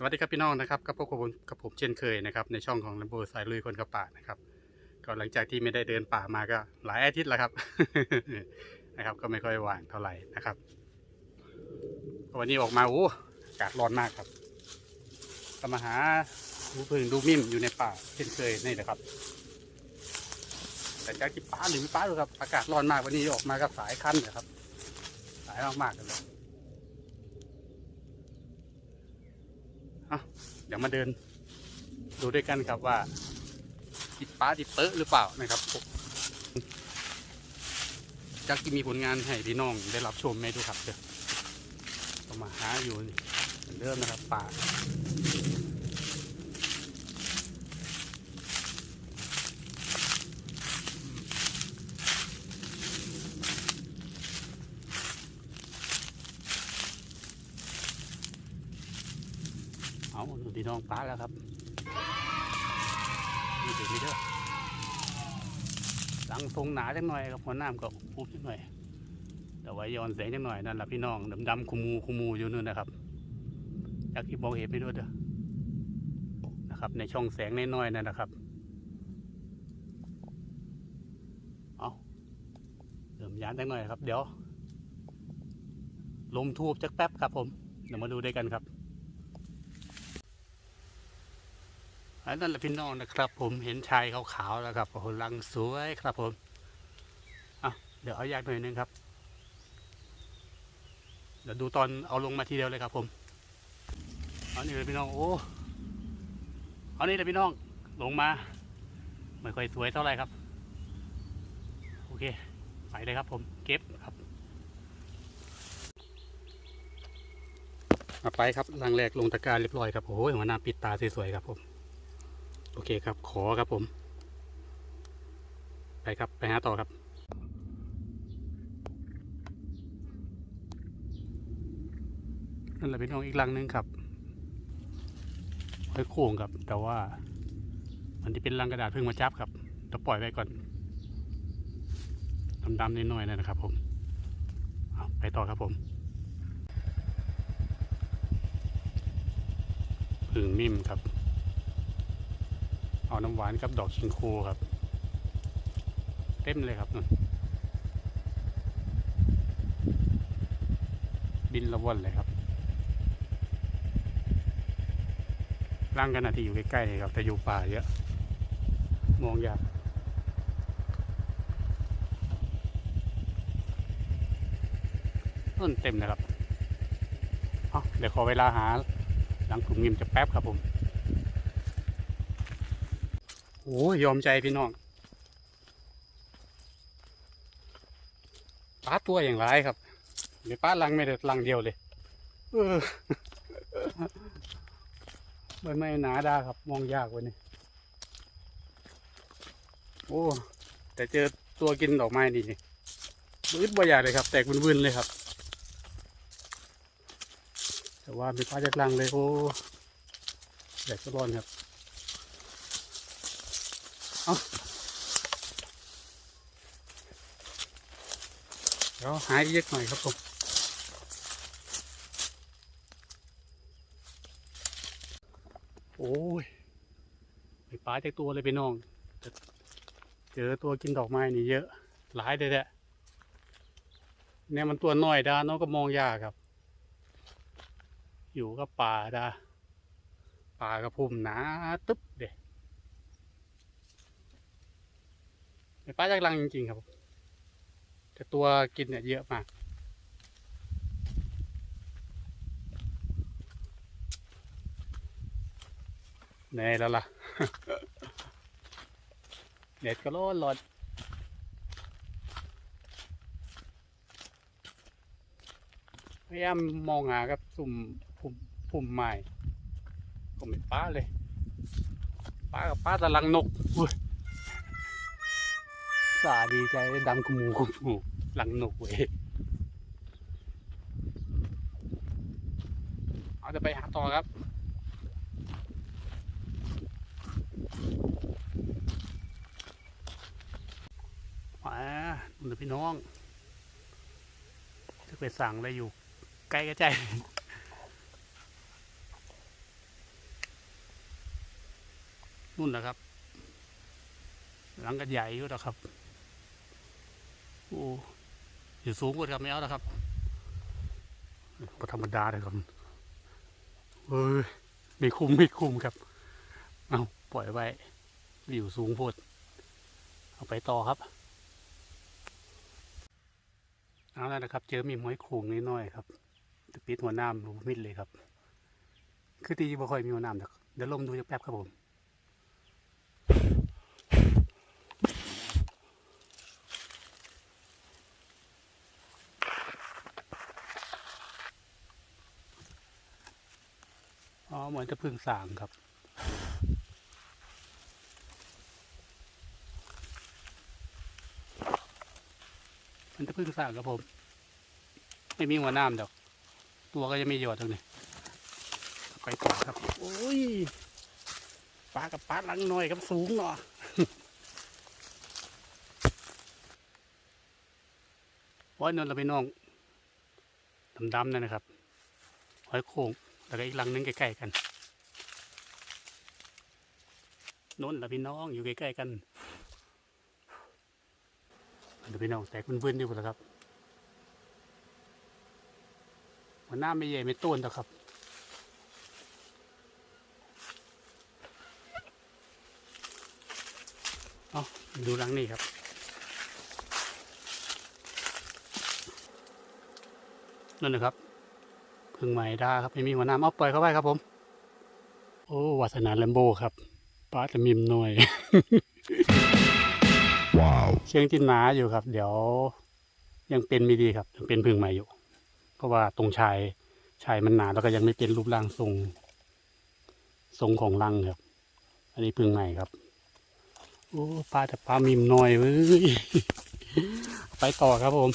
สวัสดีครับพี่น้องนะครับกับพวกผมกับผมเช่นเคยนะครับในช่องของลำโบสายลุยคนกับป่านะครับก็หลังจากที่ไม่ได้เดินป่ามาก็หลายอาทิตย์แล้วครับ นะครับ ก็ไม่ค่อยว่างเท่าไหร่นะครับ วันนี้ออกมาโอ้อากาศร้อนมากครับก็มาหาดูพึ่งดูมิ่มอยู่ในป่าเช่นเคยนี่แหละครับ แต่จากที่ป่าหรือไม่ป่าดูครับอากาศร้อนมากวันนี้ออกมากับสายคันนะครับ สายมากๆกันเลย เดี๋ยวมาเดินดูด้วยกันครับว่าติดป้าติดเป๊ะหรือเปล่านะครับจากที่มีผลงานให้พี่น้องได้รับชมไหมดูครับเดี๋ยวมาหาอยู่เหมือนเดิมนะครับป่า พี่น้องป้าแล้วครับนี่เดี๋ยวนี้เด้อหลังทรงหนาจังหน่อยครับหัวน้ำก็ปุ๊บจังหน่อย แต่ว่าย้อนแสงจังหน่อยนั่นแหละพี่น้องดำๆคุมูคุมูอยู่นู่นนะครับจากที่มองเห็นไม่ด้วยเด้อนะครับ ในช่องแสงน้อยๆนั่นนะครับเอาเริ่มยานจังหน่อยครับ เดี๋ยวลมทูบจักแป๊บครับผมเดี๋ยวมาดูด้วยกันครับ อันนั้นแหละพี่น้องนะครับผมเห็นชายขาวๆแล้วครับโอ้โหลังสวยครับผมอะเดี๋ยวเอายากหน่อยนึงครับเดี๋ยวดูตอนเอาลงมาทีเดียวเลยครับผมเอานี่เลยพี่น้องโอ้เอานี่เลยพี่น้องลงมาไม่ค่อยสวยเท่าไหร่ครับ โอเคไปเลยครับผมเก็บครับเอาไปครับลังแรกลงตะกร้ารเรียบร้อยครับโอ้ยหัวหน้าปิดตาสวยๆครับผม โอเคครับ ขอครับผม ไปครับ ไปหาต่อครับนั่นแหละเป็นของอีกลังหนึงครับค่อยโค้งครับ แต่ว่า มันจะเป็นลังกระดาษเพิ่งมาจับครับเดี๋ยวปล่อยไว้ก่อนดำๆนิดหน่อยนะครับ ผมไปต่อครับผมพึ่งมิ่มครับ เอาน้ำหวานกับดอกชิงคูครับ เต็มเลยครับนู่นบินละว่นเลยครับร่างกันนาที่อยู่ใกล้ๆครับแต่อยู่ป่าเยอะ มองยากต้นเต็มเลยครับเอเดี๋ยวขอเวลาหาหลังกลุ่มงิมจะแป๊บครับผม โอ้ยยอมใจพี่น้องป้าตัวอย่างไรครับเดี๋ยวป้าลังไม่ได้ลังเดียวเลยเออใบไม้หนาดาครับ มองยากวันนี้โอ้แต่เจอตัวกินดอกไม้ดีนี่มืดบ่อยากเลยครับ แตกวุ่นๆเลยครับ แต่ว่ามีป้าจากลังเลยโอ้แดดก็ร้อนครับ เดี๋ยวหายเยอะหน่อยครับผมโอ้ยไปปลาจากตัวเลยไปน้อง เจอตัวกินดอกไม้นี่เยอะ หลายเลยแหละเนี่ยมันตัวน้อยดาน้องก็มองยากครับ อยู่กับป่าดาป่ากับพุ่มหนาตึ๊บเด็ ไปปลาจากรังจริงๆครับ แต่ตัวกินเนี่ยเยอะมากแน่แล้วล่ะเด็ดก็ร้อนร้อนพยายามมองหาครับสุ่มพุ่มพุ่มไม้ผมเป็นป้าเลยป้ากับป้าตะลังนกอุ้ย สาดีใจดำขมูขมูหลังหนกเว้ยเอาจะไปหาต่อครับมาดูพี่น้องจะไปสั่งอะไรอยู่ ใกล้กระใจนู่นนะครับ หลังกันใหญ่อยู่นะครับ โอ้อยู่สูงกว่าครับไม่เอาแล้วครับพธรรมดาเลยครับเอ้ยไม่คุ้มไม่คุ้มครับ เอาปล่อยไว้ อยู่สูงโพดเอาไปต่อครับ เอาแล้วนะครับ เจอมีหมอยโขงนิดหน่อยครับจะปิดหัวน้ำรูมิดเลยครับ คือตีบ่ค่อยมีหัวน้ำเดี๋ยวลมดูจะแป๊บครับผม อ๋อเหมือนจะพึ่งสางครับ มันจะพึ่งสางครับผม ไม่มีหัวน้ำดอก ตัวก็ยังไม่หยอดตรงนี้ ไปต่อครับ โอ้ยปลากับปลาหลังหน่อยครับสูงเนาะว่านั่นเราไปน้องดำๆนั่นนะครับหอยโข่งแล้วก็อีกหลังนึงใกล้ๆกัน โน้นละพี่น้องอยู่ใกล้ๆกันดี๋ยวพี่น้องแตกวุ่นๆอยู่แล้วครับมันหน้าไม่ใหญ่ไม่ต้นแต่ครับเอาดูหลังนี่ครับนั่นนะครับพึ่งไหม้ดาครับไม่มีหัวหน้ำเอาปล่อยเข้าไปครับผม โอ้วาสนาแลมโบครับ ปลาจะมิมหน่อย Wow. เชียงที่หนาอยู่ครับ เดี๋ยว ยังเป็นไม่ดีครับยังเป็นพึ่งใหม่อยู่ เพราะว่าตรงชายชายมันหนาแล้วก็ยังไม่เป็นรูปร่างทรง ทรงของรังครับ อันนี้พึ่งใหม่ครับโอ้ปลาแต่ปลามิมหน่อยเว้ยไปต่อครับผม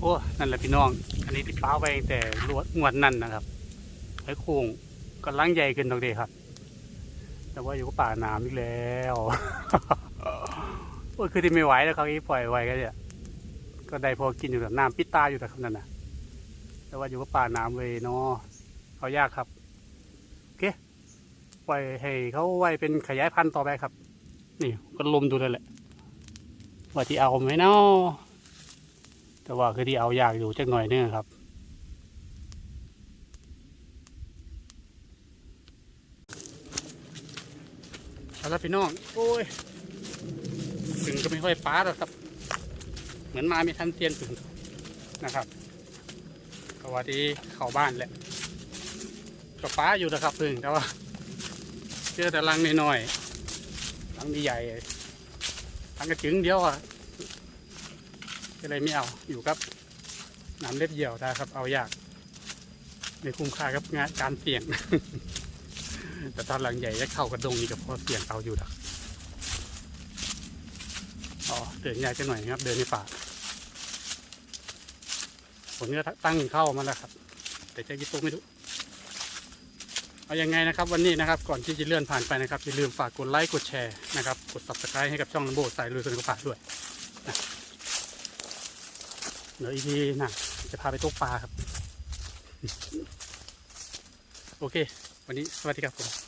โอ้ นั่นแหละพี่น้อง อันนี้ที่ป้าไว้ตั้งแต่รวดงวดนั่นนะครับ ไอ้โค้งก็ลังใหญ่ขึ้นตรงนี้ครับ แต่ว่าอยู่กับป่าน้ำอีกแล้วโอ้ยคือที่ไม่ไหวแล้วเขาอีปล่อยไว้ก็เนี่ยก็ได้พอกินอยู่แบบน้ำปิดตาอยู่แต่คำนั้นนะแต่ว่าอยู่กับป่าน้ำเวยเนาะเอายากครับโอเคปล่อยให้เขาไว้เป็นขยายพันธุ์ต่อไปครับ นี่ก็ลมดูเลยแหละว่าที่เอาไหมเนาะแต่ว่าคือที่เอายากอยู่จักหน่อยนึงครับ เอาละพี่น้อง โอ้ยถึงก็ไม่ค่อยป้าหรอกครับ เหมือนมาไม่ทันเตียนถึงนะครับก็ว่าที่เข้าบ้านแหละก็ป้าอยู่นะครับพึ่งแต่ว่าเจอแต่รังน้อยๆรังใหญ่รังกระจึงเดียวอะก็เลยไม่เอาอยู่ครับน้ำเล็บเหี่ยวนะครับ เอายากไม่คุ้มค่ากับงานการเสี่ยง แต่ตอนหลังใหญ่จะเข้ากระดงนี่ก็พอเสี่ยงเอาอยู่ดักอ๋อเดินยากจะหน่อยครับ เดินในป่าผมก็ตั้งเข้ามาแล้วครับแต่จะยิบตกไม่รู้เอาอยังไงนะครับวันนี้นะครับก่อนที่จะเลื่อนผ่านไปนะครับอย่าลืมฝากกดไลค์กดแชร์นะครับกด subscribe ให้กับช่องลำโบสายลุยสุนทรภาด้วยเดี๋ยวอีพีหนะจะพาไปตกปลาครับ โอเค วันนี้สวัสดีครับผม